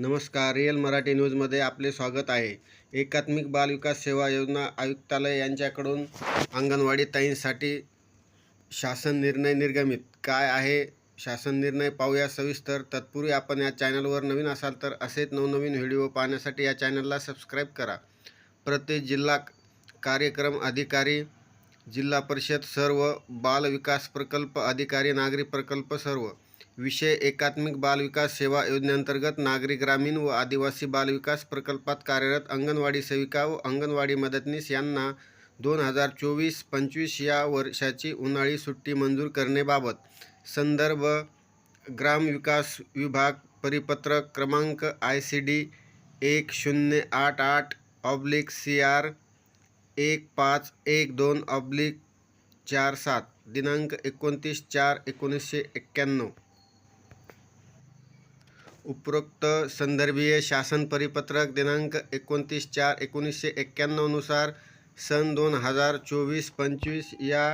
नमस्कार रिअल मराठी न्यूजमध्ये आपले स्वागत आहे. एकात्मिक बाल विकास सेवा योजना आयुक्तालय यांच्याकडून अंगणवाडी ताईंसाठी शासन निर्णय निर्गमित. काय आहे शासन निर्णय पाहूया सविस्तर. तत्पूर्वी आपण या चॅनलवर नवीन असाल तर असेच नवनवीन व्हिडिओ पाहण्यासाठी या चॅनलला सबस्क्राईब करा. प्रत्येक जिल्हा कार्यक्रम अधिकारी जिल्हा परिषद सर्व बाल विकास प्रकल्प अधिकारी नागरी प्रकल्प सर्व. विषय एकात्मिक बाल विकास सेवा योजनेअंतर्गत नागरी ग्रामीण व आदिवासी बाल विकास प्रकल्पात कार्यरत अंगणवाडी सेविका व अंगणवाडी मदतनीस यांना दोन हजार चोवीस पंचवीस या वर्षाची उन्हाळी सुट्टी मंजूर करण्याबाबत संदर्भ ग्रामविकास विभाग परिपत्रक क्रमांक आय सी डी एक शून्य आठ आठ ऑब्लिक सी आर एक पाच एक दोन ऑब्लिक चार सात दिनांक एकोणतीस चार एकोणीसशे एक्क्याण्णव. उपरोक्त संदर्भीय शासन परिपत्रक दिनांक एकोणतीस चार एकोणीसशे एक्क्याण्णवनुसार सन दोन हजार चोवीस पंचवीस या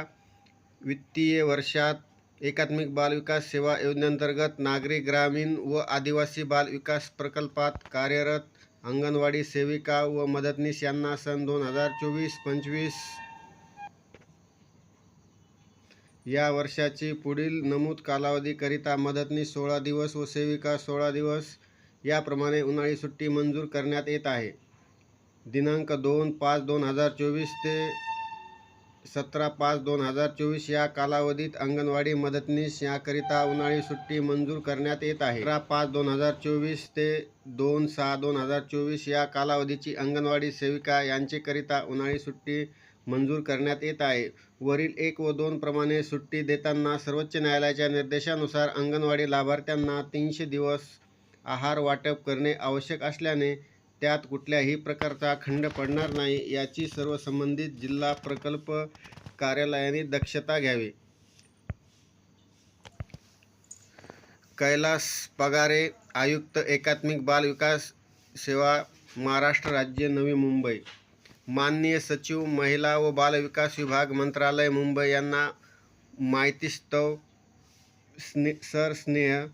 वित्तीय वर्षात एकात्मिक बाल विकास सेवा योजनेअंतर्गत नागरी ग्रामीण व आदिवासी बाल विकास प्रकल्पात कार्यरत अंगणवाडी सेविका व मदतनीस यांना सन दोन हजार चोवीस पंचवीस या वर्षाची पुढील नमूद कालावधीकरिता मदतनीस सोळा दिवस व सेविका सोळा दिवस याप्रमाणे उन्हाळी सुट्टी मंजूर करण्यात येत आहे. दिनांक दोन पाच दोन हजार चोवीस ते सतरा पाच दोन हजार चोवीस या कालावधीत अंगणवाडी मदतनीस याकरिता उन्हाळी सुट्टी मंजूर करण्यात येत आहे. अठरा पाच दोन हजार चोवीस ते दोन सहा दोन हजार चोवीस या कालावधीची अंगणवाडी सेविका यांचेकरिता उन्हाळी सुट्टी मंजूर करण्यात येत आहे. वरील एक व दोन प्रमाणे सुट्टी देताना सर्वोच्च न्यायालयाच्या निर्देशानुसार अंगणवाडी लाभार्थ्यांना तीनशे दिवस आहार वाटप करणे आवश्यक असल्याने त्यात कुठल्याही प्रकारचा खंड पडणार नाही याची सर्व संबंधित जिल्हा प्रकल्प कार्यालयाने दक्षता घ्यावी. कैलास पगारे आयुक्त एकात्मिक बाल विकास सेवा महाराष्ट्र राज्य नवी मुंबई. माननीय सचिव महिला व बाल विकास विभाग मंत्रालय मुंबई यांना माहितीस्तव स्ने सर स्नेह